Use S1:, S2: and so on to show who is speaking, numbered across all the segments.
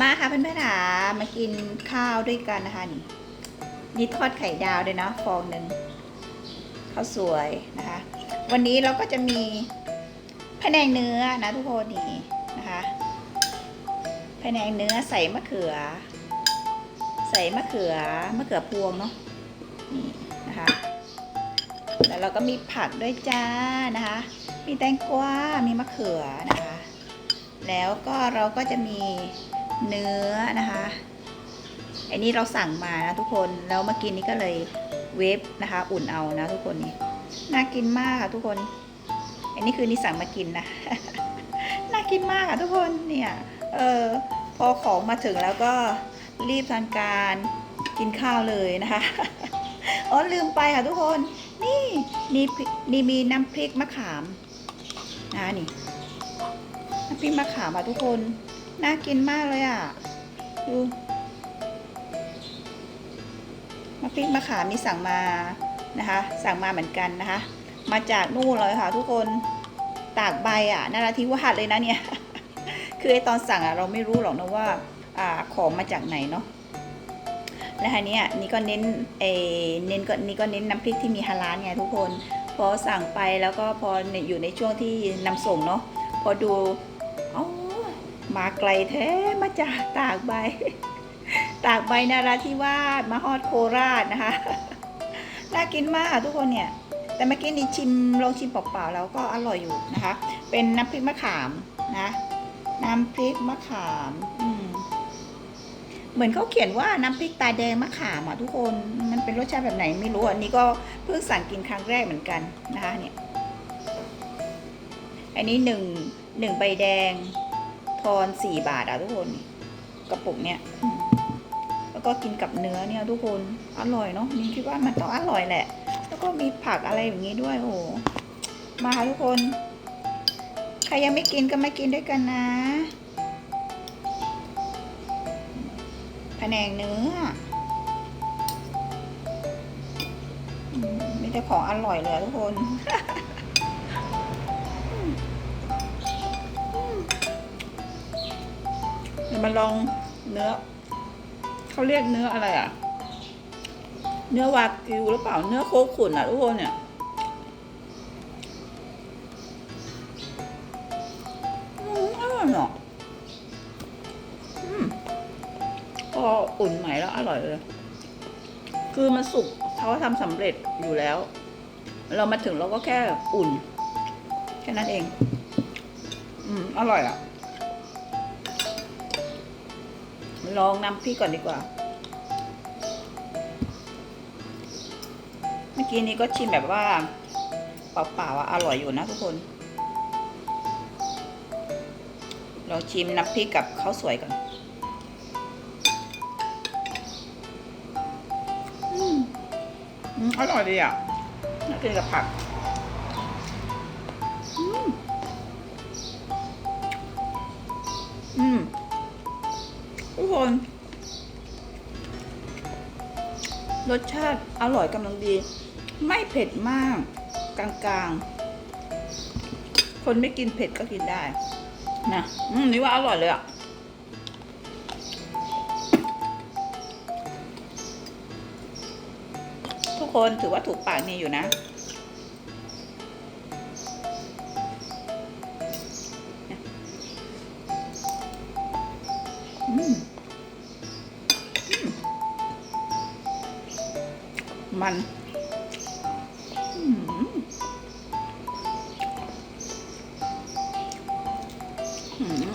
S1: มาค่ะเพื่อนๆค่ะมากินข้าวด้วยกันนะคะนี่นี่ทอดไข่ดาวด้วยนะฟองหนึ่งข้าวสวยนะคะ วันนี้เราก็จะมีแผนงเนื้อนะทุกคนนี่นะคะแผนงเนื้อใส่มะเขือ ใส่มะเขือมะเขือพวงเนาะนี่นะคะแล้วเราก็มีผักด้วยจ้านะคะ มีแตงกวา มีมะเขือนะคะ แล้วก็เราก็จะมี เนื้อนะคะอันนี้เราสั่งมานะทุกคนแล้วเมื่อกี้นี้ก็เลยเวฟนะคะ อุ่นเอานะทุกคนนี่น่ากินมากค่ะทุกคน อันนี้คือนี่สั่งมากินนะ น่ากินมากค่ะทุกคนเนี่ยเออพอของมาถึงแล้วก็รีบทานการกินข้าวเลยนะคะ อ๋อลืมไปค่ะทุกคน นี่นี่นี่มีน้ำพริกมะขามนะนี่น้ำพริกมะขามอะทุกคน น่ากินมากเลยอะ ดูน้ำพริกมะขามมีสั่งมานะคะ สั่งมาเหมือนกันนะคะ มาจากนู่นเลยค่ะ ทุกคนตากใบอะนาราธิวาสเลยนะเนี่ย คือไอตอนสั่งอะเราไม่รู้หรอกนะว่าอ่าของมาจากไหนเนาะและทีนี้นี่ก็เน้นเอเน้นก็นี่ก็เน้นน้ำพริกที่มีฮาลาลไงทุกคน พอสั่งไปแล้วก็พออยู่ในช่วงที่นำส่งเนาะพอดู มาไกลแท้มาจากตากใบ ตากใบนาราธิวาสมาฮอดโคราชนะคะ น่ากินมากทุกคนเนี่ย แต่เมื่อกี้นี่ชิมลองชิมเปล่าๆแล้วก็อร่อยอยู่นะคะ เป็นน้ำพริกมะขามนะน้ำพริกมะขามอืมเหมือนเขาเขียนว่าน้ำพริกตาแดงมะขามอะทุกคนมันเป็นรสชาติแบบไหนไม่รู้อันนี้ก็เพิ่งสั่งกินครั้งแรกเหมือนกันนะคะเนี่ย อันนี้หนึ่งหนึ่งใบแดง ทอนสี่บาทอะทุกคนกระปุกเนี้ยแล้วก็กินกับเนื้อเนี่ยทุกคนอร่อยเนาะนี่คิดว่ามันต้องอร่อยแหละ แล้วก็มีผักอะไรอย่างนี้ด้วยโอ้มาค่ะทุกคน ใครยังไม่กินก็มากินด้วยกันนะแผนงเนื้อมีแต่ของอร่อยเลยทุกคน มาลองเนื้อเขาเรียกเนื้ออะไรอะ เนื้อวากิวหรือเปล่า เนื้อโคขุนอะทุกคนเนี่ยอืมอร่อยเนาะอืมพออุ่นใหม่แล้วอร่อยเลย คือมันสุกเขาทำสำเร็จอยู่แล้ว เรามาถึงเราก็แค่อุ่น แค่นั้นเอง อืม อร่อยอะ ลองน้ำพริกก่อนดีกว่า เมื่อกี้นี้ก็ชิมแบบว่าเปล่าๆอะอร่อยอยู่นะทุกคนลองชิมน้ำพริกกับข้าวสวยก่อนอืมอืมอร่อยดีอะน่ากินกับผักอืมอืม ทุกคน รสชาติอร่อยกำลังดี ไม่เผ็ดมาก กลางๆ คนไม่กินเผ็ดก็กินได้ นะอืมนี่ว่าอร่อยเลยอะทุกคนถือว่าถูกปากนี่อยู่นะ มัน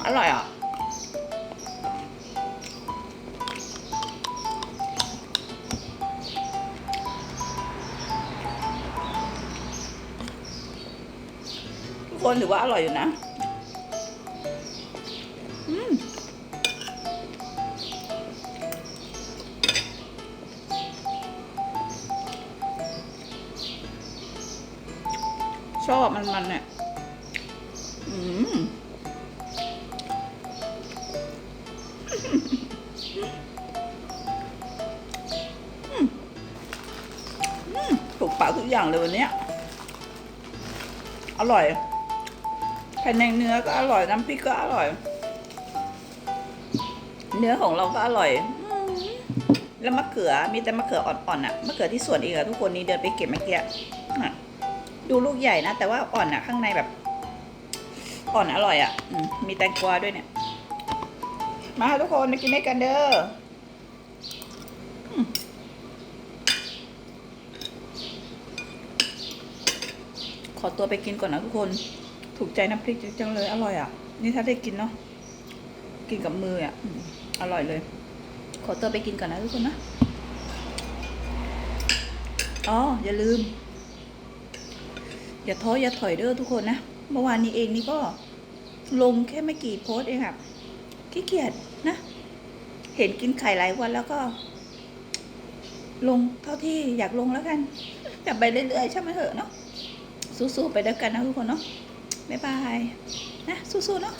S1: อร่อยอะ ทุกคนถือว่าอร่อยอยู่นะ อืม ชอบมันมันเนี่ยอืมถูกปากทุกอย่างเลยวันนี้อร่อยแผ่นแนเนื้อก็อร่อย น้ำพริกก็อร่อย เนื้อของเราก็อร่อย แล้วมะเขือมีแต่มะเขืออ่อนๆอะมะเขือที่สวนเองอะทุกคนนี่เดินไปเก็บเมื่อกี้อะอะ ดูลูกใหญ่นะ แต่ว่าอ่อนอะข้างในแบบ อ่อนอร่อยอะอมมีแตงกวาด้วยเนี่ย มาทุกคนมากินด้วยกันเด้อขอตัวไปกินก่อนนะทุกคน ถูกใจน้ำพริกจังเลย อร่อยอะ นี่ถ้าได้กินเนาะ กินกับมืออะ อร่อยเลย ขอตัวไปกินก่อนนะทุกคนนะ อ๋อ อย่าลืม อย่าท้ออย่าถอยเด้อทุกคนนะเมื่อวานนี้เองนี่ก็ลงแค่ไม่กี่โพสเองครับขี้เกียจนะ เห็นกินไข่หลายวันแล้วก็ ลงเท่าที่อยากลงแล้วกันแต่ไปเรื่อยๆใช่ไหมเถอะเนาะสู้ๆไปด้วยกันนะทุกคนเนาะบ๊ายบายนะสู้ๆเนาะ